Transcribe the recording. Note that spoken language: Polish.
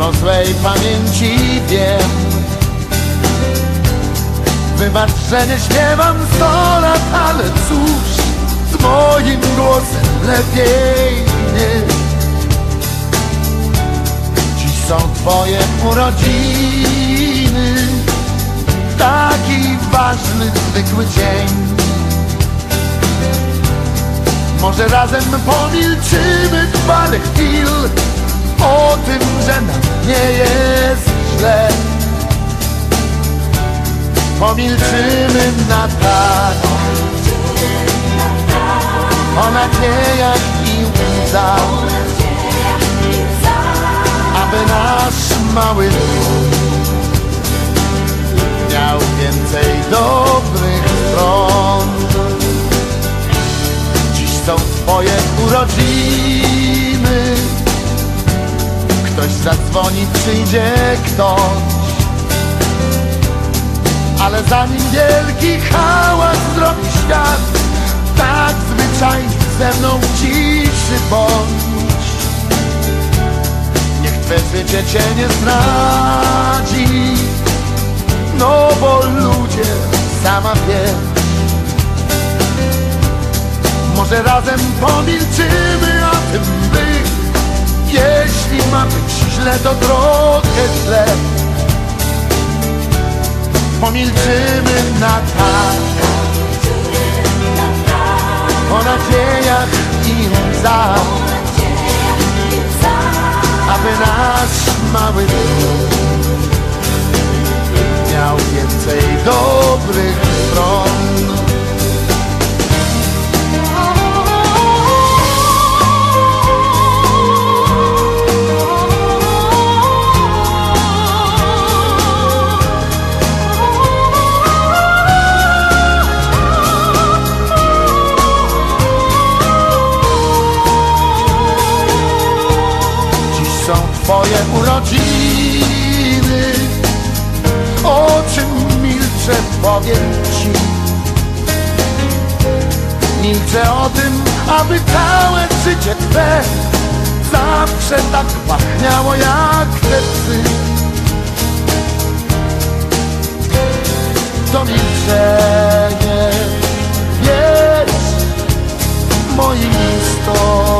o złej pamięci wiem. Wybacz, że nie śpiewam sto lat, ale cóż Z moim głosem lepiej nie. Dziś są twoje urodziny Taki ważny, zwykły dzień. Może razem pomilczymy parę nie jest źle. Pomilczymy na tak. O nadziejach i łzach Aby nasz mały dom Miał więcej Ktoś zadzwoni, przyjdzie ktoś. Ale zanim wielki hałas zrobi świat Tak zwyczajnie ze mną ciszy bądź. Niech twe życie cię nie zdradzi No bo ludzie, sama wiesz. Może razem pomilczymy o tym by Jeśli ma być źle, to trochę źle. Pomilczymy na tak. O nadziejach i łzach. Aby nasz mały dom Miał więcej dobrych moje urodziny. O czym milczę powiem Ci. Milczę o tym, aby całe życie Twe Zawsze tak pachniało jak te psy. To milczenie jest moim istotą.